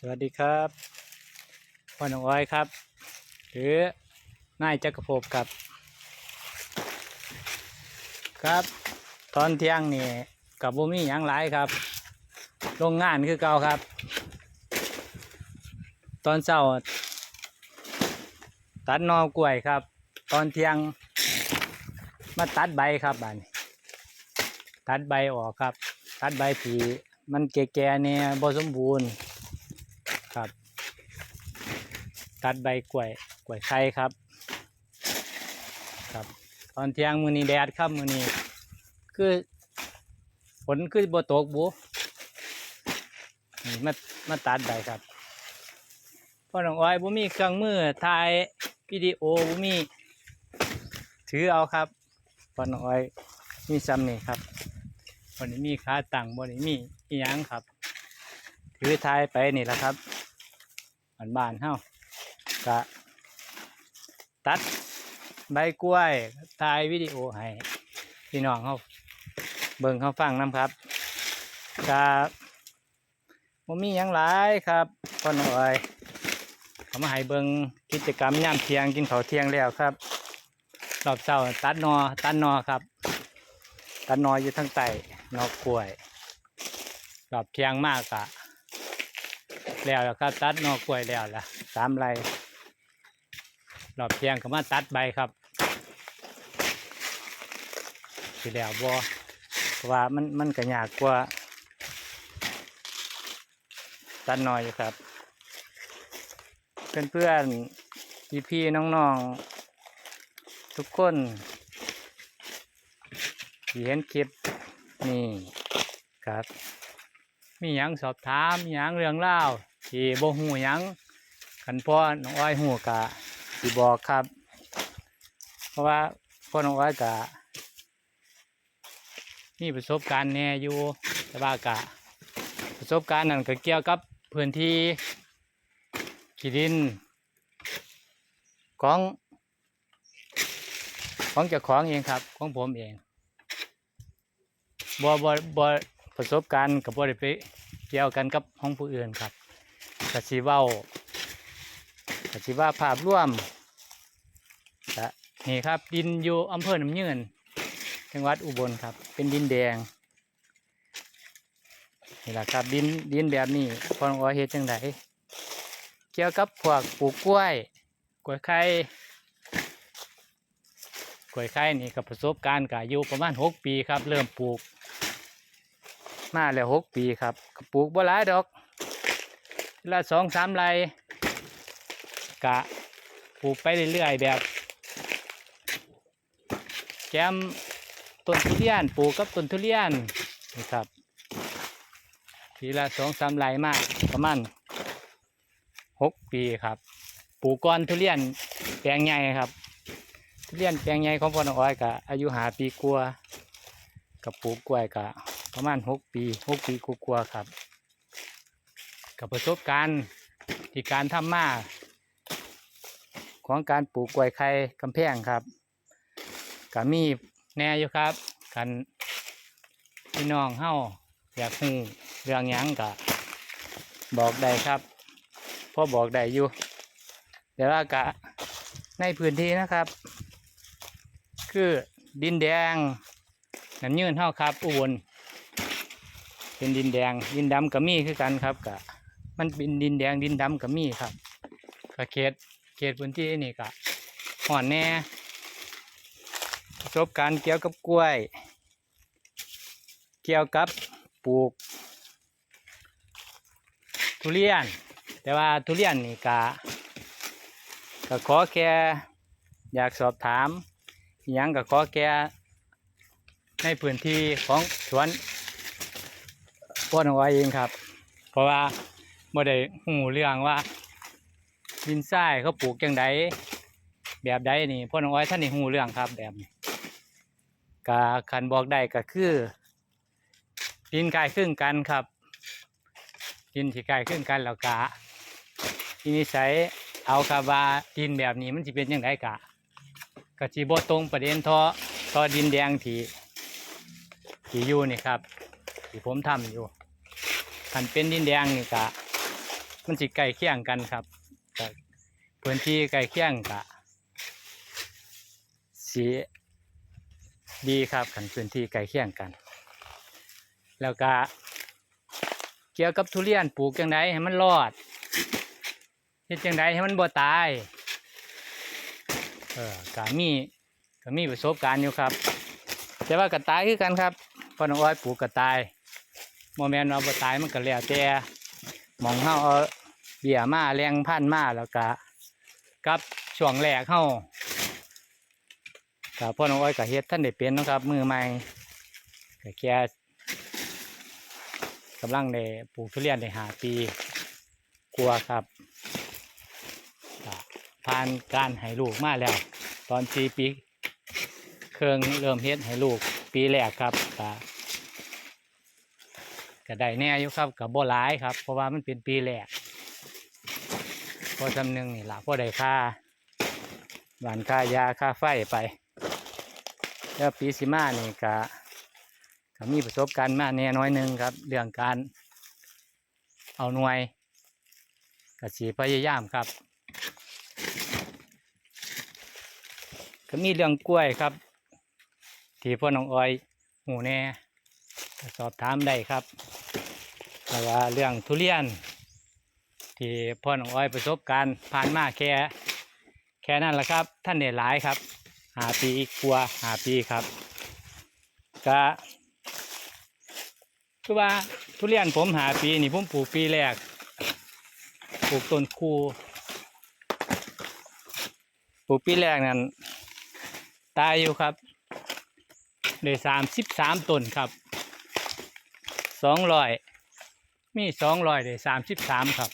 สวัสดีครับพ่อหนองอ้อยครับ หรือนายจักรภพครับ ครับ ตอนเที่ยงนี่กับบุมีหยังหลายครับโรงงานคือเก่าครับ ตอนเช้าตัดนอกล้วยครับ ตอนเที่ยงมาตัดใบครับบานตัดใบออกครับ ตัดใบผีมันแก่ๆเนี่ยบ่สมบูรณ์ ครับ ตัดใบกล้วยกล้วยไข่ครับ ครับ ตอนเที่ยงมือนี้แดดครับมือนี้คือฝนคือบ่ตกบุนี่มามาตัดใบครับพ่อน้องอ้อยบ่มีเครื่องมือถ่ายวิดีโอบ่มี ถือเอาครับพ่อน้องอ้อยมีซ้ำนี่ครับวันนี้มีขาตั้งบ่ได้มีอีหยังครับ ถือถ่ายไปนี่แหละครับบ้านบ้านเฮา กะตัดใบกล้วยถ่ายวิดีโอให้พี่น้องเขาเบิ่งเขาฟังน้ำครับกะบ่มีหยังหลายครับพ่อน้อยเขามาให้เบิ่งกิจกรรมยามเที่ยงกินข้าวเที่ยงแล้วครับรอบเช้าตัดนอตัดนอครับ ตัดนออยู่ทางใต้นอกล้วยรอบเที่ยงมากกะแล้วแล้วครับตัดนอกกล้วยแล้วล่ะสามไร รอบเที่ยงก็มาตัดใบครับสิแล้วบ่เพราะว่ามันมันก็ยากกว่าตัดหน่อยอยู่ครับ เพื่อนเพื่อนพี่พี่น้องๆ ทุกคนที่เห็นคลิปนี่ครับ มีหยังสอบถามมีหยังเรื่องเล่าที่บ่ฮู้หยังคันพ่อน้องอ้อยฮู้กะ สิบอกครับ เพราะว่าพ่อน้องอ้อยกะมีประสบการณ์แน่อยู่แต่ว่ากะ ประสบการณ์นั้นก็เกี่ยวกับพื้นที่ที่ดิน ของของเจ้าของเองครับ ของผมเองบ่บ่บ่ประสบการณ์กับบริไปเกี่ยวกันกับห้องผู้อื่นครับกสิเว้ากสิว่าภาพร่วม นี่ครับ ดินอยู่อำเภอหน้ำยืนจังหวัดอุบลครับ เป็นดินแดงนี่แหละครับดินดินแบบนี้พอนว่าเฮ็ดจังไดเกี่ยวกับพวกปลูกกล้วย กล้วยไข่กล้วยไข่นี่กับประสบการณ์กับอยู่ประมาณหกปีครับ เริ่มปลูก มาแล้วหกปีครับปลูกบ่หลายดอกละสองสามไรกะปลูกไปเรื่อยๆแบบ แกมต้นทุเรียนปลูกกับต้นทุเรียนนี่ครับทีละสองสามไรมากประมาณหกปีครับปลูกก้อนทุเรียนแปลงใหญ่ครับ ทุเรียนแปลงใหญ่ของพ่อน้องอ้อยกะอายุหาปีกลัวกับปลูกกล้วยกะประมาณหกปีหกปีกว่าๆครับ กับประสบการณ์ที่การทำมาของการปลูกกล้วยไข่กำแพงครับ ก็มีแน่อยู่ครับกันพี่น้องเฮาอยากฮู้เรื่องหยังก็บอกได้ครับพ่อบอกได้อยู่แต่ว่ากะในพื้นที่นะครับ คือดินแดงน้ำยืนเฮาครับอุบลเป็นดินแดงดินดำก็มีคือกันครับกะมันเป็นดินแดงดินดำก็มีครับกะเขตเขตพื้นที่นี่กะห่อนแน่ สบการณ์เกี่ยวกับกล้วย เกี่ยวกับปลูก ทุเรียน แต่ว่าทุเรียนนี่กะก็ขอแค่อยากสอบถามอิหยังก็ขอแค่ในพื้นที่ของสวนพ่อน้องอ้อยเองครับ เพราะว่าบ่ได้หูเรื่องว่าดินทรายเขาปลูกจังไดแบบใดนี่พ่อน้องอ้อยท่านนี่หูเรื่องครับแบบนี้ กะคันบอกได้ก็คือดินกายครึ่งกันครับ ดินที่กายครึ่งกันแล้วกะทีนิสัยเอาครับว่าดินแบบนี้มันจะเป็นยังไงกะกะจีบตรงประเด็นทอทอดินแดงที่ที่อยู่นี่ครับ ที่ผมทำอยู่คันเป็นดินแดงนี่กะมันสิใกล้เคี่ยงกันครับพื้นที่ใกล้เคี่ยงกะสี ดีครับขันพื้นที่ใกล้เคียงกัน แล้วก็เกี่ยวกับทุเรียนปลูกจังไดให้มันรอดเฮ็ดจังไดให้มันบ่ตายเออก็มีก็มีประสบการณ์อยู่ครับ แต่ว่ากระต่ายคือกันครับพอน้องอ้อยปลูกกระต่ายโมแมนว่าบ่ตายมันก็แล้วแต่หมองเฮาเอาเบี้ยมาแรงพันธุ์มาแล้วก็กับช่วงแรกเฮา ก็พ่อน้องอ้อยก็เฮ็ดท่านได้เป็นนะครับ มือใหม่ก็แค่กำลังได้ปลูกทุเรียนได้หาปีกลัวครับผ่านการให้ลูกมาแล้ว ตอนสี่ปีเครื่องเริ่มเฮ็ดให้ลูกปีแรกครับก็ก็ได้แน่อยู่ครับกับบ่หลายครับ เพราะว่ามันเป็นปีแรกพอจำหนึ่งนี่ล่ะพอได้ค่าหวานค่ายาค่าไฟไป แล้วปีสิมานี่ก็ก็มีประสบการณ์มาแน่น้อยหนึ่งครับ เรื่องการเอาหน่วยก็สีพยายามครับ ก็มีเรื่องกล้วยครับ ที่พ่อน้องอ้อยหูแน่สอบถามได้ครับแล้วก็เรื่องทุเรียน ที่พ่อน้องอ้อยประสบการณ์ผ่านมาแค่ แค่นั้นแหละครับ ท่านเด็หลายครับ หาปีกลัวหาปีครับก็คือว่าทุเรียนผมหาปีนี่ผมปลูกปีแรกปลูกต้นคูปลูกปีแรกนั้นตายอยู่ครับได้สามสิบสามต้นครับสองร้อยมีสองร้อยได้สามสิบสามครับ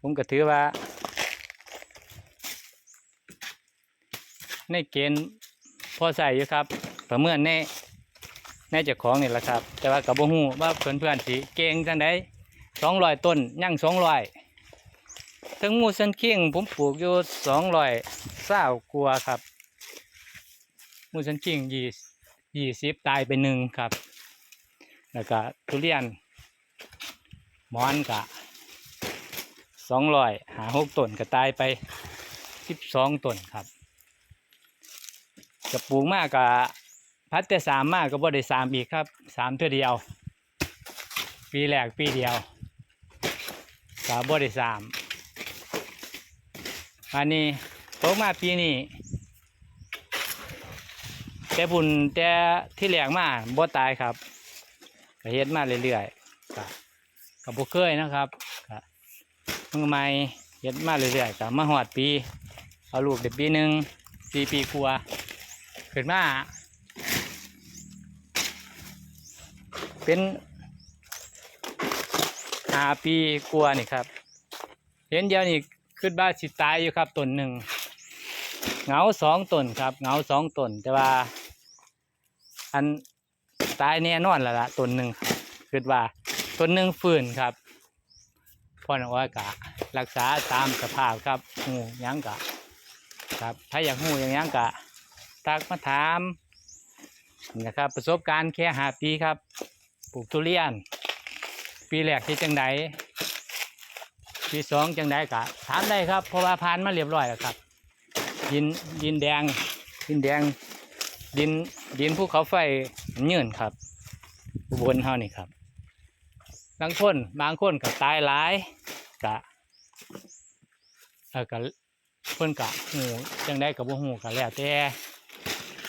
ผมก็ถือว่า ในเกณฑ์พอใส่อยู่ครับ ประเมินในในเจ้าของนี่แหละครับ แต่ว่ากับบ่ฮู้ว่าเพื่อนเพื่อนๆสิเก่งจังไดสองร้อยต้นยั่งสองร้อยทั้งมูสันคิงผมปลูกอยู่สองร้อยเศร้ากลัวครับมูสันคิงยี่ยี่สิบตายไปหนึ่งครับ แล้วก็ทุเรียนมอนกะสองร้อยหาหกต้นก็ตายไปสิบสองต้นครับ กับปลูกมากกะพัดแต่สามมากก็บ่ได้สามอีกครับสามเท่าเดียว ปีแรกปีเดียวก็บ่ได้สามอันนี้ตกมาปีนี้แต่บุญแต่ที่แหลกมาบ่ตายครับก็เฮ็ดมาเรื่อยๆก็ก็บ่เคยนะครับก็มือใหม่เฮ็ดมาเรื่อยๆก็มาฮอดปี เอาลูกเด็กปีหนึ่งปีปีกลัวา ขึ้นมา เป็นหาปีกลัวานี่ครับ เห็นเดียวนี่ขึ้นบ้านสิตายอยู่ครับต้นหนึ่งเหงาสองต้นครับเหงาสองต้นแต่ว่า อันตายแน่นอนแล้วละต้นหนึ่งครับคิดว่าต้นหนึ่งฟื้นครับพ่อหนว่ากะ รักษาตามสภาพครับหูหยังกะ ครับ ถ้าอยากหูอย่างหยังกะ ตักมาถามนะครับประสบการณ์แค่หาปีครับปลูกทุเรียน ปีแรกที่จังไดปีสองจังได้กะถามได้ครับเพราะว่าผ่านมาเรียบร้อยแล้วครับ ดินดินแดงดินแดงดินดินภูเขาไฟเงื่อนครับอุบลเฮานี่ครับบางคนบางคนก็ตายหลายกะเออก็เพิ่นกะหูจังได้กับบ่หูกะแล้วแต่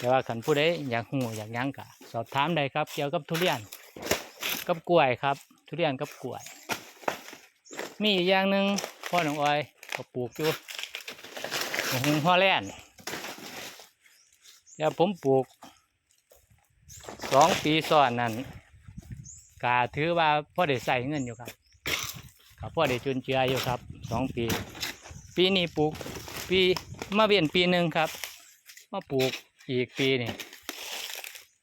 แต่ว่าขันผู้ใดอยากหูอยากยังกะสอบถามได้ครับ เกี่ยวกับทุเรียน กับกล้วยครับ ทุเรียนกับกล้วย มีอีกอย่างหนึ่งพ่อหนองอ้อยก็ปลูกอยู่หงฮอลแลนด์แล้วผมปลูกสองปีซ้อนนั้นกาถือว่าพ่อได้ใส่เงินอยู่ครับกับพ่อได้จุนเจืออยู่ครับสองปี ปีนี้ปลูกปีมาเวียนปีหนึ่งครับ มาปลูก อีกปีนี่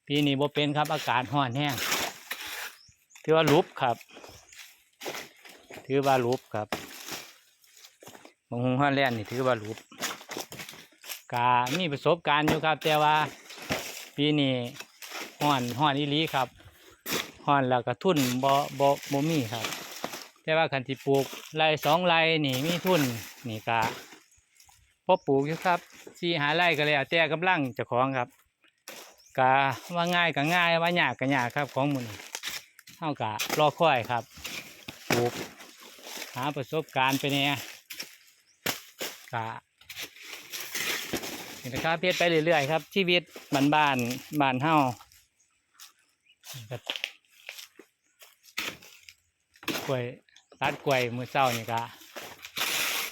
ปีนี้บ่เป็นครับ อากาศร้อนแห้งถือว่าลุบครับ ถือว่ารูปครับบางหงฮอลแลนนี่ถือว่ารูปกามีประสบการณ์อยู่ครับ แต่ว่าปีนี้ห้อนห้อนอีลีครับฮ้อนแล้วก็ทุนบ่บ่บ่มีครับ แต่ว่าคันที่ปลูกไรสองไรนี่มีทุนนี่ก็ พอปลูกอยู่ครับสี่หาไร่ก็แล้วแต่กำลังจ้าของครับก็ว่าง่ายก็ง่ายว่ายากก็ยากครับของมุนเฮาก็รอคอยครับปลูกหาประสบการณ์ไปเนี่ยก็นี่นะครับเพียไปเรื่อยๆครับ ชีวิตบ้านบ้านบ้านเฮาก็กล้วยตัดกล้วยมือเช้านี่ก็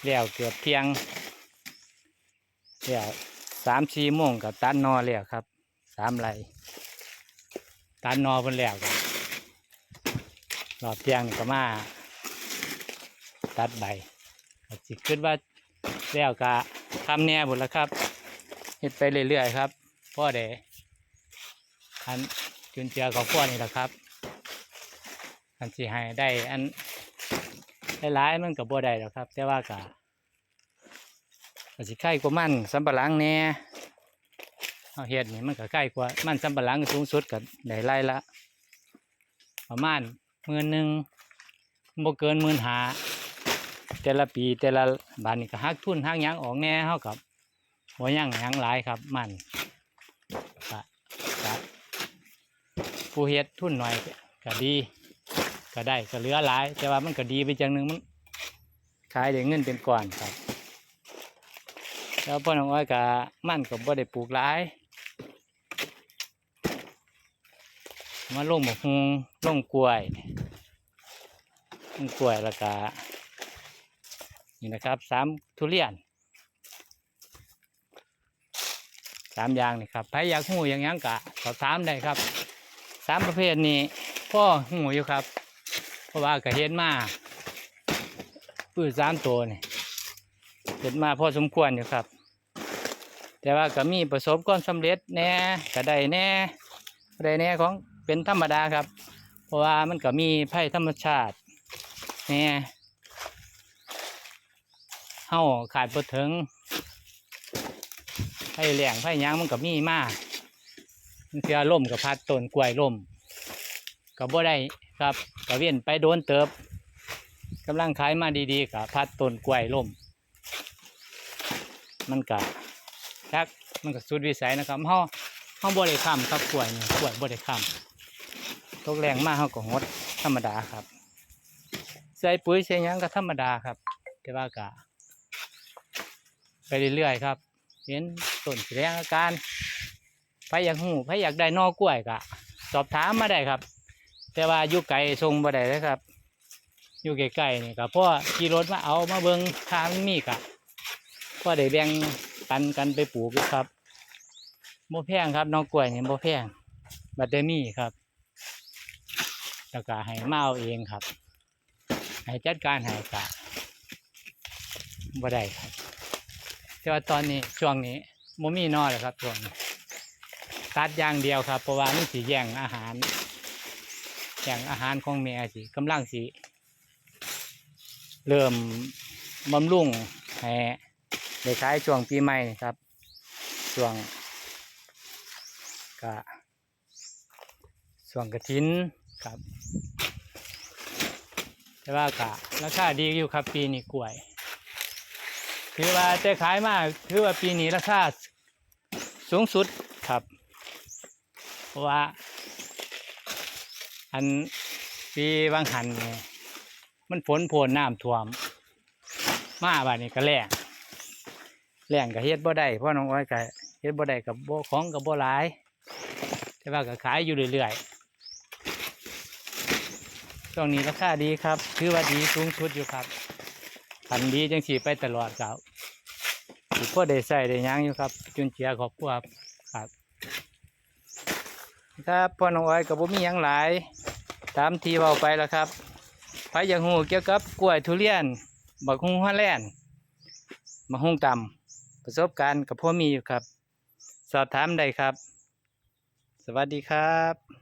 แล้วเกือบเที่ยง แล้วสามสี่โมงกับตัดนอแล้วครับสามไรตัดนอเพิ่นแล้วก็รอบเที่ยงก็มาตัดใบก็สิคิดว่าแล้วก็ทำแน่หมดแล้วครับเฮ็ดไปเรื่อยๆครับพ่อเดอันจุนเจือของพ่อนี่แหละครับอันสิให้ได้อันหลายๆมันก็บ่ได้หรอกครับ แต่ว่าก็ ก็สิไข่กว่ามันสำปะหลังแน่เอาเฮ็ดนี่มันก็ใกล้กว่ามันสำปะหลังสูงสุดก็ได้ไร่ละ ประมาณหมื่นหนึ่งบ่เกินหมื่นหาแต่ละปีแต่ละบานนี่ก็หักทุนหักยังออกแน่เฮากับบ่ยังยังหลายครับ มันก็ก็ผู้เฮ็ดทุนหน่อยก็ดี ก็ได้ก็เหลือหลาย แต่ว่ามันก็ดีไปจังหนึ่งมันขายได้เงินเป็นก้อนครับ แล้วพ่อน้องอ้อยก็มันก็บ่ได้ปลูกหลายมาลงหมกฮุงลงกล้วยลงกล้วยแล้วก็นี่นะครับสามทุเรียนสามอย่างนี่ครับใครอยากหูอย่างยังกะสอบถามได้ครับสามประเภทนี้พ่อหูอยู่ครับ เพราะว่าก็เห็นมาปื้อสามตัวนี่เห็นมาพ่อสมควรอยู่ครับ แต่ว่าก็มีประสบความสำเร็จแน่ก็ได้แน่ได้แน่ของเป็นธรรมดาครับ เพราะว่ามันก็มีภัยธรรมชาติแน่เฮาขาดบ่ถึงภัยแหลงภัยยังมันก็มีมากมันเสียล่มกับพัดต้นกล้วยล่มก็บ่ได้ครับก็เวียนไปโดนเติบกำลังขายมาดีๆกับพัดต้นกล้วยล่ม มันก็ จักมันก็สุดวิสัยนะครับเฮาเฮาบ่ได้ค้ำครับกล้วยนี่กล้วยบ่ได้ค้ำตกแรงมากเฮาก็งดธรรมดาครับ ใส่ปุ๋ยใส่หยังก็ธรรมดาครับ แต่ว่าก็ไปเรื่อยๆครับ เห็นต้นแสดงอาการใครอยากหูใครอยากได้นอกล้วยก็สอบถามมาได้ครับ แต่ว่าอยู่ไกลทรงบ่ได้เลยครับ อยู่ใกลๆนี่ก็พ่อขี่รถมาเอามาเบิ่งทางมีกะพ่อได้แบ่ง ปันกันไปปลูกครับบ่แพงครับน้องกล้วยนี่บ่แพงบัดได้มีครับแล้วก็ให้มาเอาเองครับ ให้จัดการให้กะบ่ได้ครับ แต่ว่าตอนนี้ช่วงนี้บ่มีนอแล้วครับช่วงนี้ตัดอย่างเดียวครับ เพราะว่ามันสิแย่งอาหารแย่งอาหารของแม่สิกำลังสิเริ่มบำรุงให้ ได้ขายช่วงปีใหม่ครับ ช่วงกะช่วงกระถินครับ แต่ว่ากะราคาดีอยู่ครับปีนี้กล้วยถือว่าจะขายมากถือว่าปีนี้ราคาสูงสุดครับ เพราะว่า อันปีบางหันเนี่ยมันฝนโพนน้ำท่วม มาบาดนี้ก็แล้ง แล้งก็เฮ็ดบ่ได้เพราะน้องอ้อยก็เฮ็ดบ่ได้กับบ่ของกับบ่หลาย แต่ว่าก็ขายอยู่เรื่อยๆช่วงนี้ราคาดีครับถือว่าดีสูงสุดอยู่ครับพันดีจังสีไปตลอดครับพ่อได้ใส่ได้ยังอยู่ครับ จุนเจียขอบคุณครับครับครับพ่อน้องอ้อยกับผมมีหยังหลาย ตามทีเบาไปแล้วครับใครอยากหูเกี่ยวกับกล้วยทุเรียนบักฮุงฮอลแลนด์มะฮุงตำ ประสบการณ์กับพ่อมีอยู่ครับ สอบถามได้ครับ สวัสดีครับ